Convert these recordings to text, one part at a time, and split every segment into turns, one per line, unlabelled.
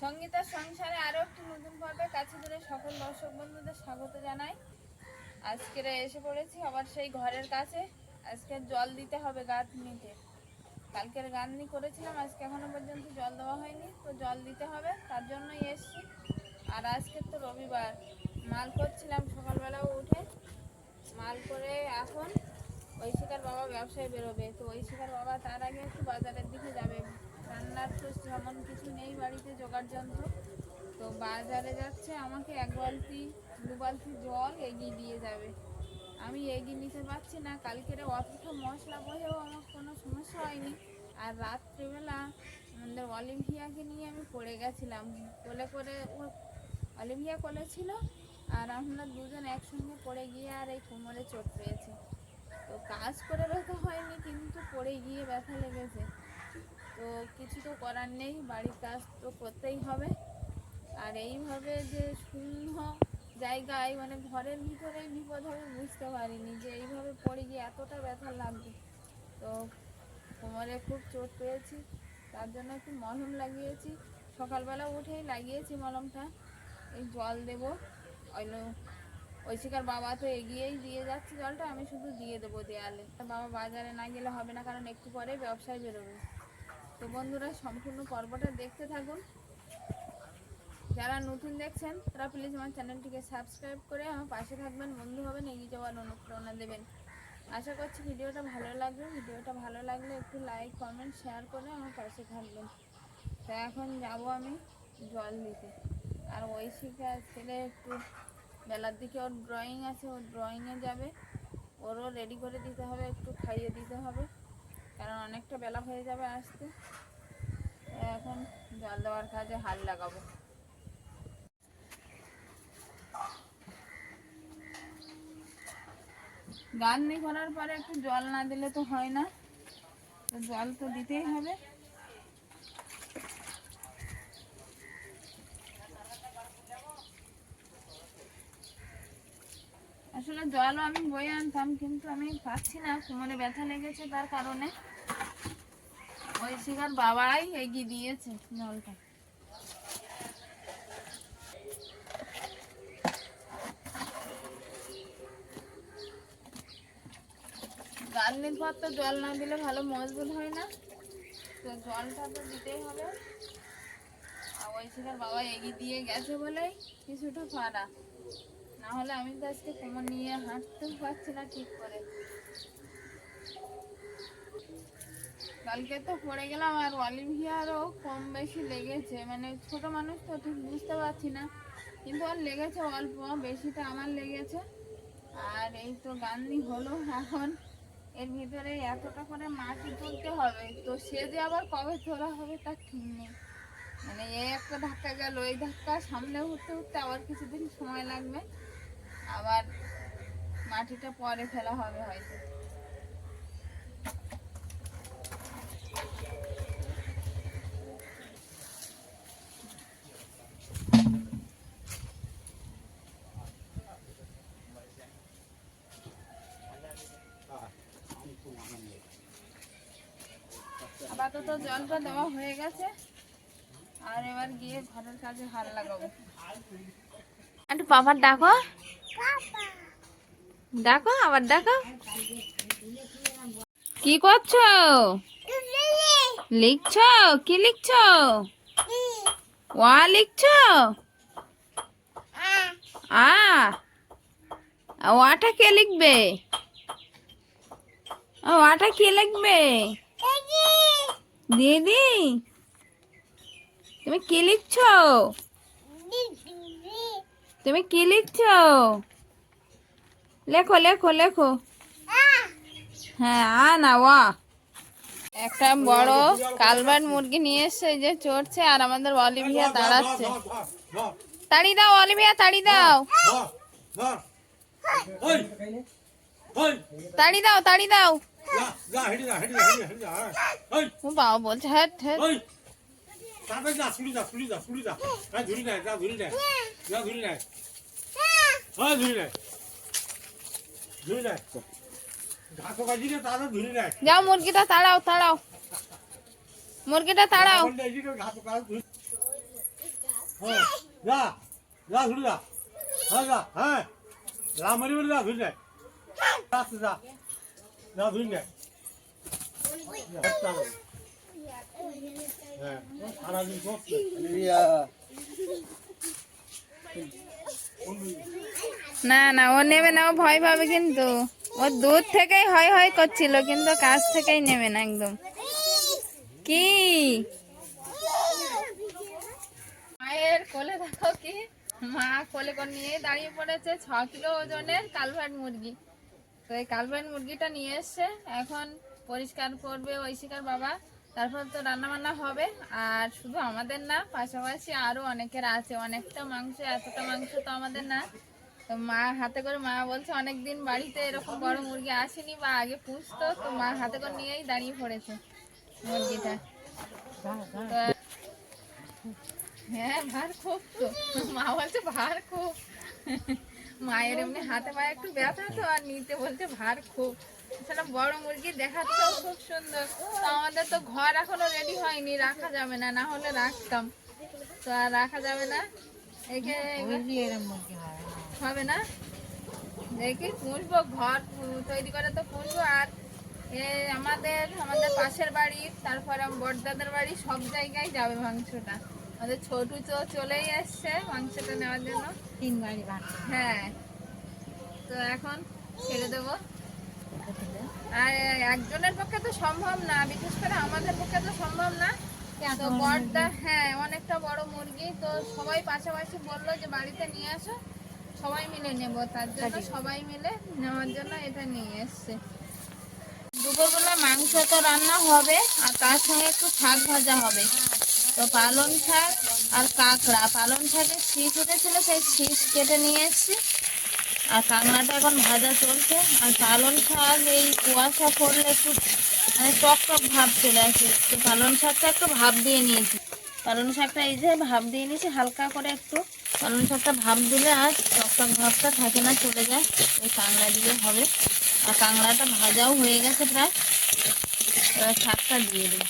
সঙ্গীতার সংসারে আরও একটি নতুন পর্বে কাছে ধরে সকল দর্শক বন্ধুদের স্বাগত জানাই। আজকের এসে পড়েছি আবার সেই ঘরের কাছে। আজকে জল দিতে হবে গাছ নিতে কালকের গান্ধি করেছিলাম, আজকে এখনও পর্যন্ত জল দেওয়া হয়নি, তো জল দিতে হবে, তার জন্যই এসছি। আর আজকে তো রবিবার, মাল করছিলাম সকালবেলাও উঠে। মাল করে এখন ঐশিকার বাবা ব্যবসায় বেরোবে, তো ঐশিকার বাবা তার আগে একটু বাজারের দিকে যাবে। রান্নার তো তেমন কিছু নেই বাড়িতে, জোগাড় যন্ত্র। তো বাজারে যাচ্ছে, আমাকে এক বালতি, দু বালতি জল এগিয়ে দিয়ে যাবে। আমি এগিয়ে নিতে পারছি না, কালকের অথচ মশলা বহেও আমার কোনো সমস্যা হয়নি। আর রাত্রিবেলা আমাদের অলিম্পিয়াকে নিয়ে আমি পড়ে গেছিলাম। কোলে করে ও অলিম্পিয়া কোলে ছিল, আর আমরা দুজন একসঙ্গে পড়ে গিয়ে আর এই কোমরে চোট পেয়েছে। তো কাজ করে ব্যথা হয়নি, কিন্তু পড়ে গিয়ে ব্যথা লেগেছে। তো কিছু তো করার নেই, বাড়ির কাজ তো করতেই হবে। আর এইভাবে যে শূন্য জায়গায় মানে ঘরের ভিতরেই বিপদ হবে, বুঝতে পারিনি যে এইভাবে পড়ে গিয়ে এতটা ব্যথা লাগবে। তো কোমরে খুব চোট পেয়েছি, তার জন্য একটু মলম লাগিয়েছি। সকালবেলা উঠেই লাগিয়েছি মলমটা, এই জল দেবো। ওই ঐশিকার বাবা তো এগিয়েই দিয়ে যাচ্ছে জলটা, আমি শুধু দিয়ে দেবো দেয়ালে। বাবা বাজারে না গেলে হবে না, কারণ একটু পরে ব্যবসায় বেরোবে। তো বন্ধুরা, সম্পূর্ণ পর্বটা দেখতে থাকুন। যারা নতুন দেখছেন, তারা প্লিজ আমার চ্যানেলটিকে সাবস্ক্রাইব করে আমার পাশে থাকবেন, বন্ধু হবেন, এগিয়ে যাওয়ার অনুপ্রেরণা দেবেন। আশা করছি ভিডিওটা ভালো লাগবে। ভিডিওটা ভালো লাগলে একটু লাইক কমেন্ট শেয়ার করে আমার পাশে থাকবেন। তো এখন যাব আমি জল দিতে। আর ওই শিখে ছেলে একটু বেলার দিকে ওর ড্রয়িং আছে ওর ড্রয়িংয়ে যাবে। ওরও রেডি করে দিতে হবে, একটু খাইয়ে দিতে হবে। কারণ অনেকটা বেলা হয়ে যাবে আসতে। এখন জল দেওয়ার কাজে হাল লাগাবো। গান্নি করার পরে একটু জল না দিলে তো হয় না। জল তো দিতেই হবে। আসলে আমি বয়ে আনতাম, কিন্তু আমি পাচ্ছি না। কোমরে ব্যথা লেগেছে তার কারণে। ওই শিকার বাবাই এগিয়ে দিয়েছে জলটা গান্নির পর তো জল না দিলে ভালো মজবুত হয় না। তো জলটা তো দিতেই হবে। আর ওই শিকার বাবা এগিয়ে দিয়ে গেছে বলেই কিছুটা পারা না হলে আমি তো আজকে কোমর নিয়ে হাঁটতেও পারছি না ঠিক করে। কালকে তো পড়ে গেলাম আর অলিভিয়ারও কম বেশি লেগেছে। মানে ছোট মানুষ তো ঠিক বুঝতে পারছি না। কিন্তু ওর লেগেছে অল্প, বেশিটা আমার লেগেছে। আর এই তো গান্ধী হলো এখন। এর ভিতরে এতটা করে মাটি তুলতে হবে। তো সে যে আবার কবে তোলা হবে তার ঠিক নেই। মানে এই একটা ধাক্কা গেল এই ধাক্কা সামনে উঠতে উঠতে আবার কিছুদিন সময় লাগবে। আবার মাটিটা পরে ফেলা হবে হয়তো। আপাতত জলটা দেওয়া হয়ে গেছে। আর এবার গিয়ে ঘরের কাজে হাল লাগাবো। একটু পাপার ডাকো। ডাকো আবার ডাকো কি করছ? লিখছো? কি লিখছো? ওয়া লিখছো? আ। ওয়াটা কে লিখবে? ওয়াটা কে লিখবে? দিদি। তুমি কি লিখছো? তুমি কি লিখছো? লেখো লেখো লেখো। হ্যাঁ আ না ওয়া। একটা বড় কালবার্ড মুরগি নিয়ে এসছে যে চড়ছে আর আমাদের অলিভিয়া দাঁড়াচ্ছে। তাড়ি দাও অলিভিয়া তাড়ি দাও। তাড়ি দাও তাড়ি দাও। বাবা বলছে হ্যাঁ হ্যাঁ
ঘাস কাটিলে তারা ধরে নেয়
যাও মুরগিটা তাড়াও তাড়াও। মুরগিটা তাড়াও।
ঘাস কাজ হ্যাঁ যা যা ঘুরে যা। হ্যাঁ যা হ্যাঁ। যা মরি মরি যা ঘুরে যায় যা যা। ঘুরে যায় হ্যাঁ
না না ও নেবে না ও ভয় পাবে কিন্তু। ও দূর থেকেই হয় হয় করছিল কিন্তু কাছ থেকেই নেবে না একদম। কি? মায়ের কোলে দেখো কি? মা কোলে করে নিয়ে দাঁড়িয়ে পড়েছে ছ কিলো ওজনের কালভার্ট মুরগি। তো এই কালভার্ট মুরগিটা নিয়ে এসছে এখন পরিষ্কার করবে ঐশিকার বাবা। তারপর তো রান্না বান্না হবে, আর শুধু আমাদের না, পাশাপাশি আরও অনেকের আছে। অনেকটা মাংস, এতটা মাংস তো আমাদের না। তো মা হাতে করে মা বলছে, অনেকদিন বাড়িতে এরকম বড় মুরগি আসেনি বা আগে পুষতো। তো মা হাতে করে নিয়েই দাঁড়িয়ে পড়েছে মুরগিটা। তো হ্যাঁ ভার খুব তো। মা বলছে, ভার খুব। মায়ের এমনি হাতে পায়ে একটু ব্যথা তো, আর নিতে বলছে, ভার খুব। সেটা বড় মুরগি দেখাচ্ছেও খুব সুন্দর। তো আমাদের তো ঘর এখনও রেডি হয়নি রাখা যাবে না না হলে রাখতাম। তো আর রাখা যাবে না। হবে না? দেখি পুষবো ঘর তৈরি করে তো পুষবো। আর এ আমাদের আমাদের পাশের বাড়ি তারপরে বড়দাদের বাড়ি সব জায়গায় যাবে মাংসটা। আমাদের ছোটু তো চলেই এসছে মাংসটা নেওয়ার জন্য।
তিন গাড়ি
হ্যাঁ। তো এখন ছেড়ে দেবো। আর একজনের পক্ষে তো সম্ভব না বিশেষ করে আমাদের পক্ষে তো সম্ভব না। তো বড়টা হ্যাঁ অনেকটা বড় মুরগি তো সবাই পাশাপাশি বলল যে বাড়িতে নিয়ে আসো সবাই মিলে নেব। তার জন্য সবাই মিলে নেওয়ার জন্য এটা নিয়ে এসছে। দুপুরবেলা মাংস তো রান্না হবে আর তার সঙ্গে একটু শাক ভাজা হবে। তো পালং শাক আর কাঁকড়া। পালং শাকের শীষ উঠেছিল সেই শীষ কেটে নিয়ে এসছি। আর কাঁকড়াটা এখন ভাজা চলছে। আর পালং শাক, এই কুয়াশা পড়লে একটু মানে টক টক ভাব চলে আসে। তো পালন শাকটা একটু ভাব দিয়ে নিয়েছি। পালং শাকটা এই যে ভাব দিয়ে নিয়েছি, হালকা করে একটু পালং শাকটা ভাব দিলে আর টক টক ভাবটা থাকে না, চলে যায়। ওই কাঁকড়া দিয়ে হবে। আর কাঁকড়াটা ভাজাও হয়ে গেছে প্রায়। শাকটা দিয়ে দিই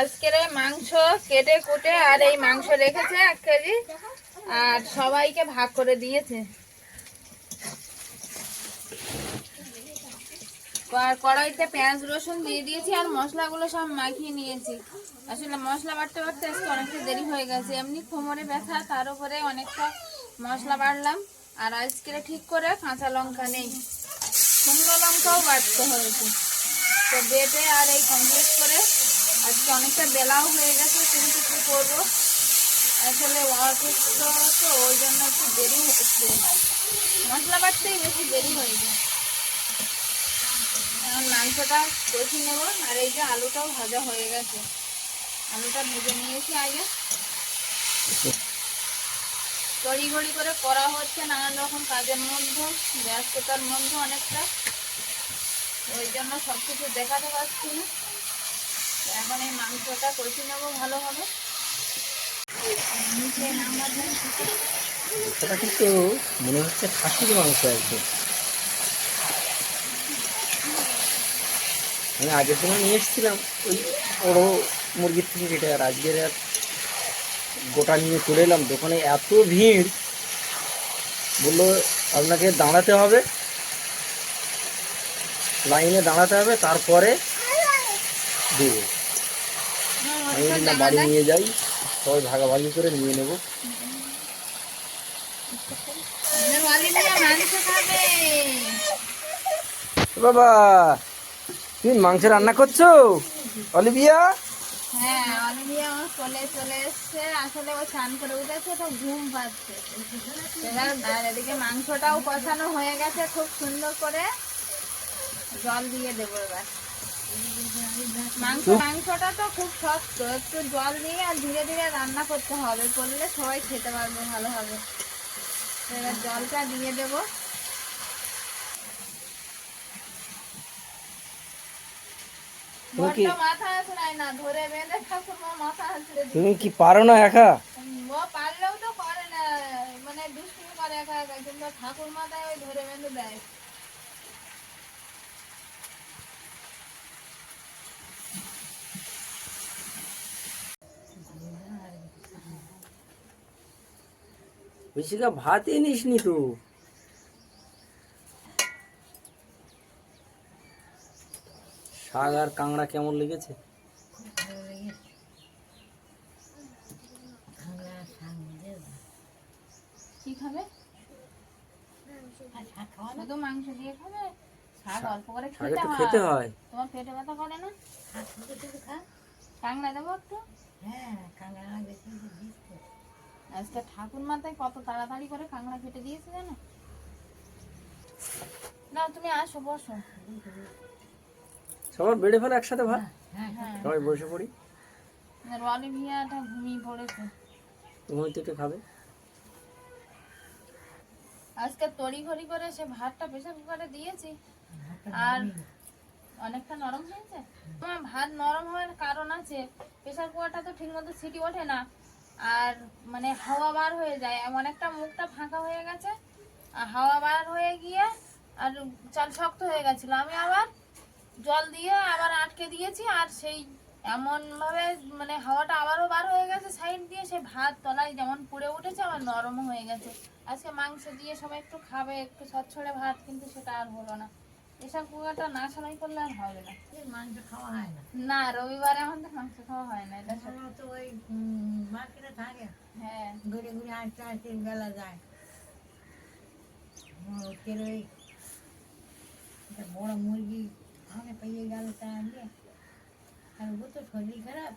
আজকের মাংস কেটে কুটে আর এই মাংস রেখেছে এক কেজি। আর সবাইকে ভাগ করে দিয়েছে। কড়াইতে পেঁয়াজ, রসুন দিয়ে দিয়েছি আর মশলাগুলো সব মাখিয়ে নিয়েছি। আসলে মশলা বাড়তে বাটতে আজকে অনেকটা দেরি হয়ে গেছে। এমনি কোমরে ব্যথা, তার উপরে অনেকটা মশলা বাড়লাম। আর আজকে ঠিক করে কাঁচা লঙ্কা নেই। শুকনো লঙ্কাও বাড়তে হয়েছে। তো বেটে আর এই কমপ্লিট করে আজকে অনেকটা বেলাও হয়ে গেছে কিন্তু কি করব। আসলে অসুস্থ তো ওই জন্য একটু দেরি হচ্ছে। মশলা বাটতেই বেশি দেরি হয়ে যায়। এখন মাংসটা কষি নেব, আর এই যে আলুটাও ভাজা হয়ে গেছে। আলুটা ভেজে নিয়েছি আগে। তড়িঘড়ি করে করা হচ্ছে নানান রকম কাজের মধ্যে, ব্যস্ততার মধ্যে অনেকটা। ওই জন্য সব কিছু দেখাতে পারছি না। এখন এই মাংসটা কষি নেব ভালোভাবে।
এটা কিন্তু মনে হচ্ছে খাসির মাংস একদম আমি আগের দিনে নিয়ে এসেছিলাম, ওই বড়ো মুরগির থেকে কেটে আর আজকের আর গোটা নিয়ে চলে এলাম। দোকানে এত ভিড়, বলল আপনাকে দাঁড়াতে হবে। লাইনে দাঁড়াতে হবে, তারপরে দেবো। আমি যদি না বাড়ি নিয়ে যাই। সবাই ভাগাভাগি করে নিয়ে নেব। বাবা তুমি মাংস রান্না করছ? অলিভিয়া?
হ্যাঁ অলিভিয়া আমার কোলে চলে এসছে। আসলে ও স্নান করে উঠেছে তো ঘুম পাচ্ছে। এবার আর এদিকে মাংসটাও কষানো হয়ে গেছে খুব সুন্দর করে। জল দিয়ে দেবো এবার। মাংস মাংসটা তো খুব শক্ত একটু জল দিয়ে আর ধীরে ধীরে রান্না করতে হবে। করলে সবাই খেতে পারবে ভালোভাবে। এবার জলটা দিয়ে দেবো।
তুমি কি- পারো না একা?
পারলেও তো করে না মানে দুষ্টুমি করে একা একা কিন্তু ঠাকুর মাথায় ওই ধরে বেঁধে দেয়।
ঐশিকা ভাতই নিসনি তো শাক আর কাঁকড়া কেমন লেগেছে
কি খাবে? শুধু মাংস দিয়ে খাবে? শাক অল্প করে খেতে হয়। তোমার পেটে ব্যথা করে না? কাংড়া দেবো একটু। আজকে ঠাকুর মাথায় কত তাড়াতাড়ি করে কাঁকড়া কেটে দিয়েছে জানো? না তুমি আসো বসো।
সবার বেড়ে ফেলে একসাথে ভাত?
হ্যাঁ
সবাই বসে পড়ি।
অলিভিয়াটা ঘুমিয়ে পড়েছে।
তুমি তো খাবে।
আজকে তড়ি ঘড়ি করে সে ভাতটা প্রেশার কুকারে দিয়েছি। আর অনেকটা নরম হয়েছে? আমার ভাত নরম হওয়ার কারণ আছে। প্রেশার কুকারটা তো ঠিক মতো সিটি ওঠে না। আর মানে হাওয়া বার হয়ে যায়। এমন একটা মুখটা ফাঁকা হয়ে গেছে। আর হাওয়া বার হয়ে গিয়ে আর চাল শক্ত হয়ে গেছিল। আমি আবার জল দিয়ে আবার আটকে দিয়েছি। আর সেই এমন ভাবে মানে হাওয়াটা আবারও বার হয়ে গেছে সাইড দিয়ে। সে ভাত তলায় যেমন পুড়ে উঠেছে, আবার নরম হয়ে গেছে। আজকে মাংস দিয়ে সবাই একটু খাবে, একটু ছড়ছড়ে ভাত, কিন্তু সেটা আর হলো না। এসব না সারাই করলে আর হবে না।
মাংস খাওয়া হয় না।
না রবিবারে আমাদের মাংস খাওয়া হয় না এটা।
তো ওই মার্কেটে থাকে।
হ্যাঁ।
ঘুরে ঘুরে আসতে আসতে বেলা যায়। ওকে ওই বড় মুরগি ওখানে পেয়ে গেল তা আনলে আর ও তো শরীর খারাপ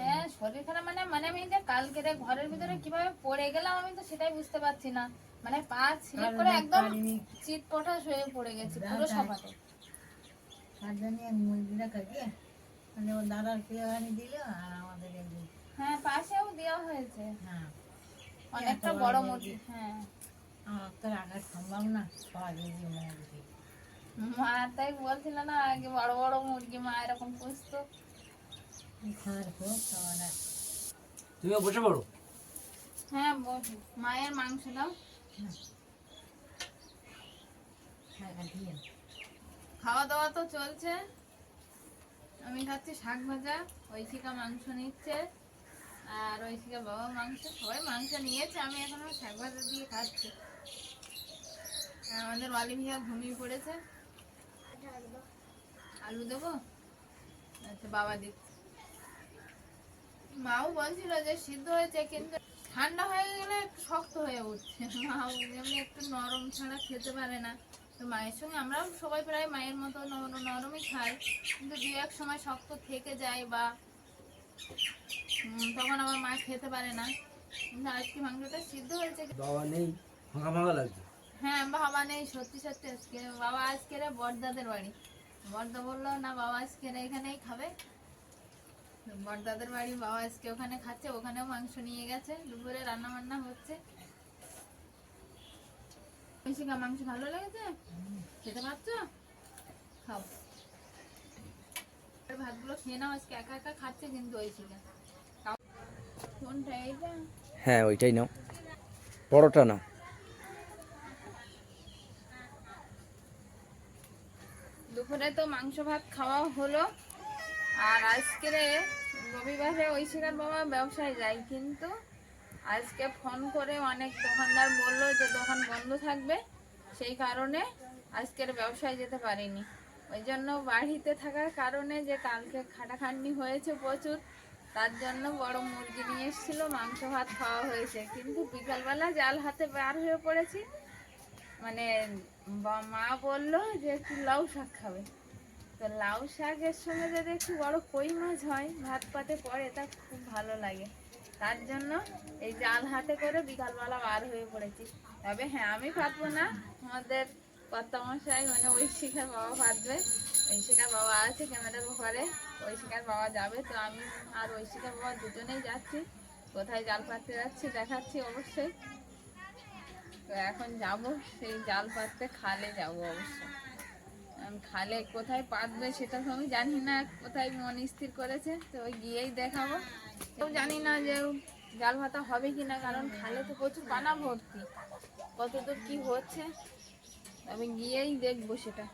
হ্যাঁ শরীর খারাপ মানে মানে আমি যে কালকে ঘরের ভিতরে কীভাবে পড়ে গেলাম আমি তো সেটাই বুঝতে পারছি না। মানে পা করে একদম চিত শুয়ে পড়ে গেছি পুরো সকালে।
তার জন্য মুরগিটা কাটিয়ে মানে ও দাদার পেয়ানি দিল আর আমাদের
হ্যাঁ পাশেও দেওয়া হয়েছে।
হ্যাঁ।
অনেকটা বড় মুরগি। হ্যাঁ।
আমার তো রাখার সম্ভব না পাওয়া মুরগি।
মা তাই বলছিল না আগে বড় বড় মুরগি মা এরকম পুষতো।
তুমিও বসে পড়ো।
হ্যাঁ বসি। মায়ের মাংস দাও। খাওয়া দাওয়া তো চলছে। আমি খাচ্ছি শাক ভাজা ঐশিকা মাংস নিচ্ছে, আর ঐশিকা বাবা মাংস, সবাই মাংস নিয়েছে, আমি এখনও শাক ভাজা দিয়ে খাচ্ছি। আমাদের অলিভিয়া ঘুমিয়ে পড়েছে। আলু দেবো? আচ্ছা বাবা দিচ্ছে। মাও বলছিল যে সিদ্ধ হয়েছে, কিন্তু ঠান্ডা হয়ে গেলে শক্ত হয়ে উঠছে। মাও যেমনি একটু নরম ছাড়া খেতে পারে না। তো মায়ের সঙ্গে আমরাও সবাই প্রায় মায়ের মতো নরম- নরমই খাই। কিন্তু দু এক সময় শক্ত থেকে যায় বা তখন আমার মা খেতে পারে না। কিন্তু আজকে মাংসটা সিদ্ধ হয়েছে।
বাবা নেই ভাঙা ভাঙা লাগছে।
হ্যাঁ বাবা নেই সত্যি সত্যি আজকে। বাবা আজকে রে বড়দাদের বাড়ি। বড়দা বলল না বাবা আজকে রে এখানেই খাবে। বড়দাদের বাড়ি বাবা আজকে ওখানে খাচ্ছে ওখানেও মাংস নিয়ে গেছে দুপুরে রান্না বান্না হচ্ছে। ঐশিকা মাংস ভালো লেগেছে? খেতে পারছ? খাও। ভাতগুলো খেয়ে নাও আজকে একা একা খাচ্ছে কিন্তু ঐশিকা কোনটা এইটা?
হ্যাঁ ওইটাই নাও। বড়টা নাও।
দুপুরে তো মাংস ভাত খাওয়া হলো আর আজকে রবিবারে ঐশিকার বাবা ব্যবসায় যায়, কিন্তু আজকে ফোন করে অনেক দোকানদার বলল যে দোকান বন্ধ থাকবে, সেই কারণে আজকের ব্যবসায় যেতে পারিনি। ওই জন্য বাড়িতে থাকার কারণে যে কালকে খাটাখাটনি হয়েছে প্রচুর, তার জন্য বড় মুরগি নিয়ে এসেছিল, মাংস ভাত খাওয়া হয়েছে। কিন্তু বিকালবেলা জাল হাতে বার হয়ে পড়েছি মানে মা বলল যে একটু লাউ শাক খাবে। তো লাউ শাকের সঙ্গে যদি একটু বড় কই মাছ হয়, ভাত পাতে পড়ে, তা খুব ভালো লাগে। তার জন্য এই জাল হাতে করে বিকালবেলা বার হয়ে পড়েছি। তবে হ্যাঁ আমি পাতবো না। আমাদের কর্তামশাই মানে শিখার বাবা পাতবে শিখার বাবা আছে ক্যামেরার ওই শিখার বাবা যাবে। তো আমি আর ওই শিখার বাবা দুজনেই যাচ্ছি। কোথায় জাল পাততে যাচ্ছি দেখাচ্ছি অবশ্যই। তো এখন যাব, সেই জাল পাততে খালে যাব অবশ্য আমি খালে কোথায় পাতবে সেটা তো আমি জানি না, কোথায় মন স্থির করেছে, তো ওই গিয়েই দেখাবো। কেউ জানি না যে জাল ভাতা হবে কি না কারণ খালে তো প্রচুর পানা ভর্তি। কতদূর কি হচ্ছে, আমি গিয়েই দেখব সেটা।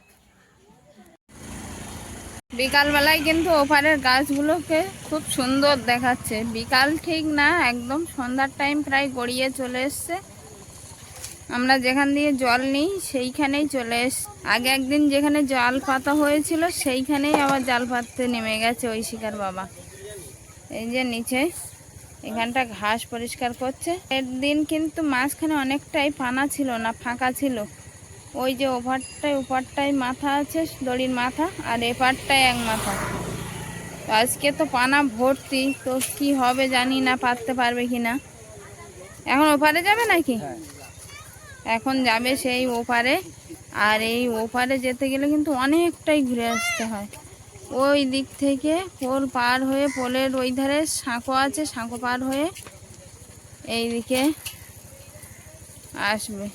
বিকালবেলায় কিন্তু ওপারের গাছগুলোকে খুব সুন্দর দেখাচ্ছে। বিকাল ঠিক না, একদম সন্ধ্যার টাইম প্রায় গড়িয়ে চলে এসছে। আমরা যেখান দিয়ে জল নিই, সেইখানেই চলে এস, আগে একদিন যেখানে জাল পাতা হয়েছিল, সেইখানেই আবার জাল পাততে নেমে গেছে ওই শিকার বাবা। এই যে নিচে, এখানটা ঘাস পরিষ্কার করছে। এর দিন কিন্তু মাঝখানে অনেকটাই পানা ছিল না, ফাঁকা ছিল। ওই যে ওভারটায়, ওপারটায় মাথা আছে, দড়ির মাথা, আর এপারটায় এক মাথা। আজকে তো পানা ভর্তি, তো কি হবে জানি না, পাততে পারবে কি না এখন ওপারে যাবে নাকি? এখন যাবে সেই ওপারে। আর এই ওপারে যেতে গেলে কিন্তু অনেকটাই ঘুরে আসতে হয়। ওই দিক থেকে পোল পার হয়ে, পোলের ওই ধারে সাঁকো আছে, সাঁকো পার হয়ে এই দিকে আসবে।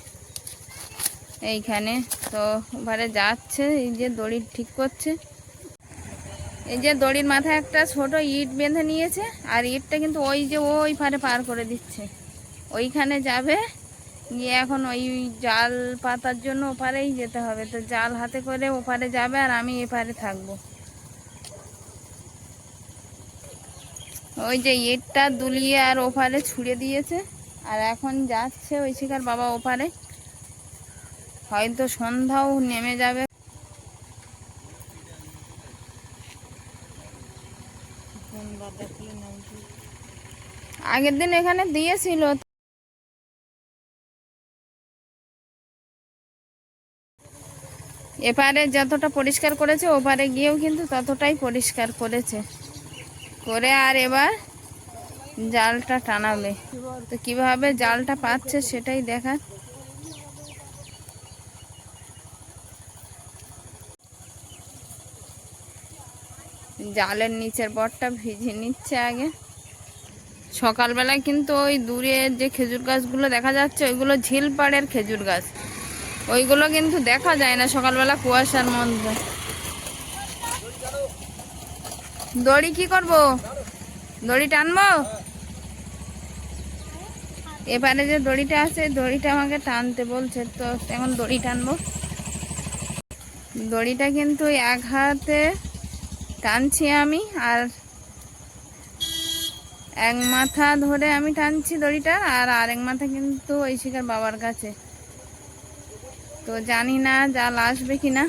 এইখানে তো ওপারে যাচ্ছে, এই যে দড়ি ঠিক করছে। এই যে দড়ির মাথায় একটা ছোট ইট বেঁধে নিয়েছে, আর ইটটা কিন্তু ওই যে ওই পারে পার করে দিচ্ছে। ওইখানে যাবে গিয়ে এখন ওই জাল পাতার জন্য ওপারেই যেতে হবে। তো জাল হাতে করে ওপারে যাবে আর আমি এপারে থাকব। ওই যে ইটটা দুলিয়ে আর ওপারে ছুঁড়ে দিয়েছে। আর এখন যাচ্ছে ওই শিকার বাবা ওপারে। হয়তো সন্ধ্যাও নেমে যাবে। আগের দিন এখানে দিয়েছিল। এপারে যতটা পরিষ্কার করেছে, ওপারে গিয়েও কিন্তু ততটাই পরিষ্কার করেছে। করে আর এবার জালটা টানাবে। তো কীভাবে জালটা পাচ্ছে সেটাই দেখা জালের নিচের বটটা ভিজে নিচ্ছে আগে। সকালবেলায় কিন্তু ওই দূরে যে খেজুর গাছগুলো দেখা যাচ্ছে, ওইগুলো ঝিলপাড়ের খেজুর গাছ। ওইগুলো কিন্তু দেখা যায় না সকালবেলা কুয়াশার মধ্যে। দড়ি কি করব? দড়ি টানবো? এবারে যে দড়িটা আছে, দড়িটা আমাকে টানতে বলছে, তো এখন দড়ি টানবো। দড়িটা কিন্তু এক হাতে টানছি আমি, আর এক মাথা ধরে আমি টানছি দড়িটা, আর আরেক মাথা কিন্তু ওই শিকার বাবার কাছে। তো জানি না জাল আসবে কিনা।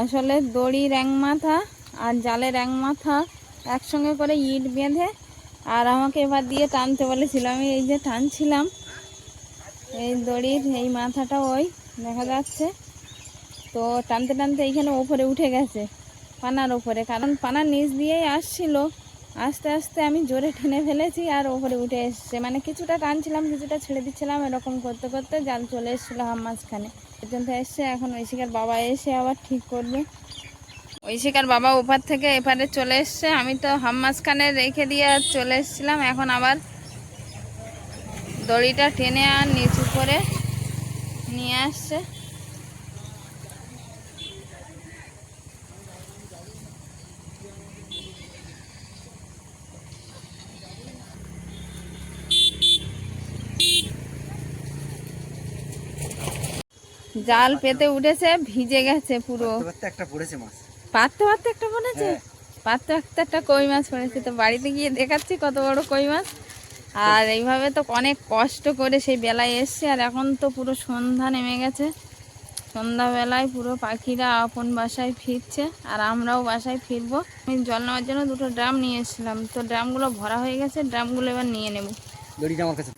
আসলে দড়ির এক মাথা আর জালের এক মাথা একসঙ্গে করে ইট বেঁধে আর আমাকে এবার দিয়ে টানতে বলেছিল, আমি এই যে টানছিলাম, এই দড়ির এই মাথাটা ওই, দেখা যাচ্ছে। তো টানতে টানতে এইখানে ওপরে উঠে গেছে, পানার ওপরে, কারণ পানার নিচ দিয়েই আসছিল। আস্তে আস্তে আমি জোরে টেনে ফেলেছি আর ওপরে উঠে এসছে। মানে কিছুটা টানছিলাম, কিছুটা ছেড়ে দিচ্ছিলাম, এরকম করতে করতে জাল চলে এসেছিল হাম মাঝখানে। পর্যন্ত এসছে, এখন ওই শিকার বাবা এসে আবার ঠিক করবে। ওই শিকার বাবা ওপার থেকে এপারে চলে এসছে। আমি তো হাম মাঝখানে রেখে দিয়ে চলে এসেছিলাম। এখন আবার দড়িটা টেনে আর নিচু করে নিয়ে আসছে। জাল পেতে উঠেছে ভিজে গেছে পুরো।
একটা পড়েছে মাছ।
পাততে পাততে একটা পড়েছে? পাততে পাততে একটা কই মাছ পড়েছে? তো বাড়িতে গিয়ে দেখাচ্ছি কত বড় কই মাছ। আর এইভাবে তো অনেক কষ্ট করে সেই বেলায় এসছে আর এখন তো পুরো সন্ধ্যা নেমে গেছে। সন্ধ্যাবেলায় পুরো পাখিরা আপন বাসায় ফিরছে আর আমরাও বাসায় ফিরবো। আমি জল নেওয়ার জন্য দুটো ড্রাম নিয়ে এসেছিলাম। তো ড্রামগুলো ভরা হয়ে গেছে ড্রামগুলো এবার নিয়ে নেব।
দড়িটা আমার কাছে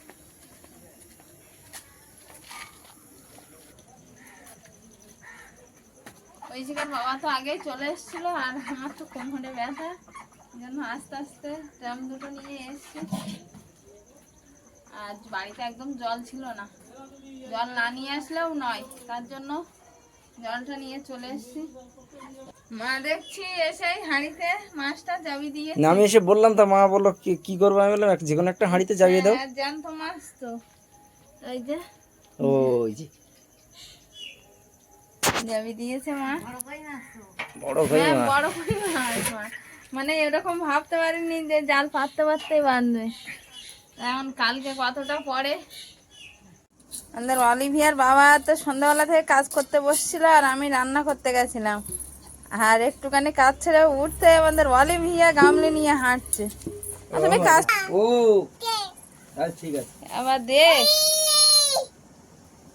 বাবা তো আগেই চলে এসেছিল আর আমার তো কোমরে ব্যথা জন্য আস্তে আস্তে ড্রাম দুটো নিয়ে এসছি। আর বাড়িতে একদম জল ছিল না। জল না নিয়ে আসলেও নয় তার জন্য জলটা নিয়ে চলে এসছি। মা দেখছি এসেই হাঁড়িতে মাছটা যাবি দিয়ে
না আমি এসে বললাম তা মা বলল কি কি করব? আমি বললাম যে কোনো একটা হাঁড়িতে চাবিয়ে দাও।
হ্যাঁ, জ্যান্ত মাছ তো। ওই যে।
ওই যে।
দিয়েছে মা।
বড়
হ্যাঁ
মাছ
বড় কই মাছ মানে এরকম ভাবতে পারিনি যে জাল পাততে পারতেই বাঁধবে। এখন কালকে কতটা পরে আমাদের অলিভিয়ার বাবা তো সন্ধ্যাবেলা থেকে কাজ করতে বসছিল আর আমি রান্না করতে গেছিলাম। আর একটুখানি কাজ ছেড়ে উঠতে আমাদের অলিভিয়া গামলে নিয়ে হাঁটছে। তুমি কাজ
ও। আচ্ছা ঠিক আছে।
আবার দেখ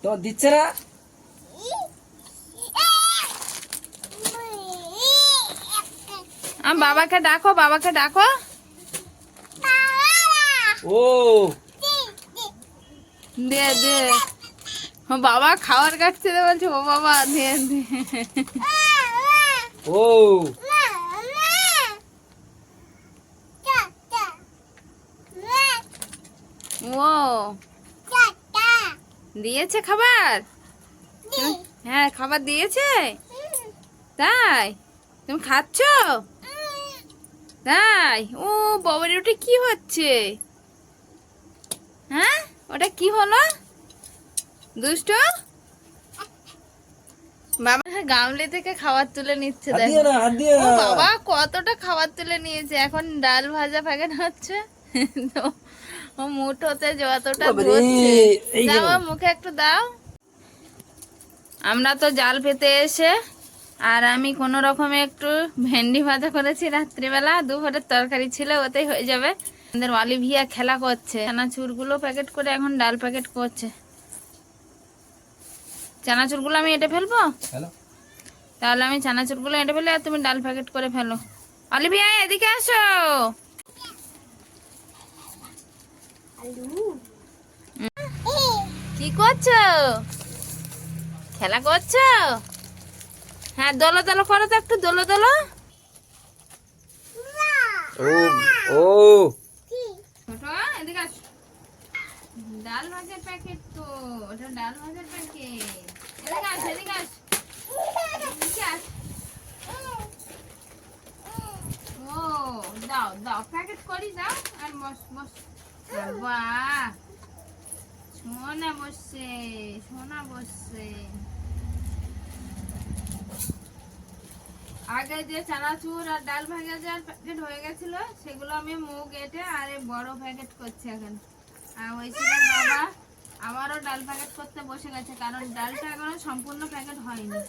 তো দিচ্ছে না?
আম বাবাকে ডাকো বাবাকে ডাকো।
ও।
দে দে। ও বাবা খাবার কাটছে বলছে ও বাবা দে দে।
ও।
ও। দিয়েছে খাবার? হ্যাঁ খাবার দিয়েছে? তাই? তুমি খাচ্ছ? তাই? ও বাবার ওটা কি হচ্ছে? হ্যাঁ? ওটা কি হলো? দুষ্ট? বাবা গামলি থেকে খাবার তুলে নিচ্ছে ও বাবা কতটা খাবার তুলে নিয়েছে? এখন ডাল ভাজা প্যাকেট হচ্ছে। তো ও মুঠোতে যতটা মুখে একটু দাও। আমরা তো জাল পেতে এসে আর আমি কোনো রকমে একটু ভেন্ডি ভাজা করেছি রাত্রিবেলা দুপুরের তরকারি ছিল ওতেই হয়ে যাবে। আমাদের অলিভিয়া খেলা করছে। চানাচুরগুলো প্যাকেট করে এখন ডাল প্যাকেট করছে। চানাচুরগুলো আমি এঁটে ফেলব? তাহলে আমি চানাচুরগুলো এঁটে ফেলে আর তুমি ডাল প্যাকেট করে ফেলো। অলিভিয়া এদিকে আসো! কি করছ? খেলা করছ? হ্যাঁ দোলো দোলো করো তো একটু দোলো দোলো।
ও ও।
ডাল ভাজার প্যাকেট তো ওটা ডাল ভাজার প্যাকেট। এদিকে আস এদিকে আস। এদিকে আস। ও দাও দাও প্যাকেট করি দাও আর বস বস। বাহ সোনা বসছে সোনা বসছে। আগে যে চানাচুর আর ডাল ভাজার প্যাকেট হয়ে গেছিল সেগুলো আমি মুগ এটে আর এই বড় প্যাকেট করছি এখন। আর ওই বাবা আবারও ডাল প্যাকেট করতে বসে গেছে কারণ ডালটা এখনও সম্পূর্ণ প্যাকেট হয়নি।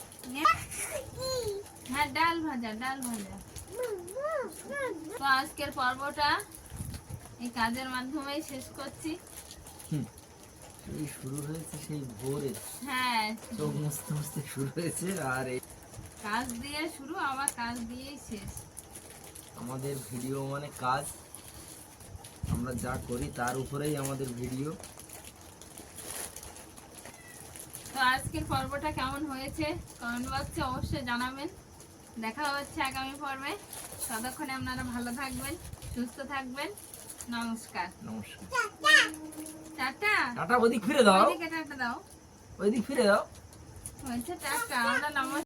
হ্যাঁ ডাল ভাজা ডাল ভাজা। তো আজকের পর্বটা এই কাজের মাধ্যমেই শেষ করছি।
শুরু হয়েছে সেই ভোরে।
হ্যাঁ।
চোখ মুছতে মুছতে শুরু হয়েছে আর এই
কাজ দিয়ে শুরু আবার কাজ দিয়েই শেষ।
আমাদের ভিডিও মানে কাজ। আমরা যা করি তার উপরেই আমাদের ভিডিও।
তো আজকের পর্বটা কেমন হয়েছে? কমেন্ট বক্সে অবশ্যই জানাবেন। দেখা হচ্ছে আগামী পর্বে। ততক্ষণে আপনারা ভালো থাকবেন সুস্থ থাকবেন। নমস্কার।
নমস্কার।
টাটা।
টাটা ওদিক ফিরে দাও।
ওইদিকে টাটা দাও।
ওইদিক ফিরে দাও।
হয়েছে টাটা আমরা নমস্কার।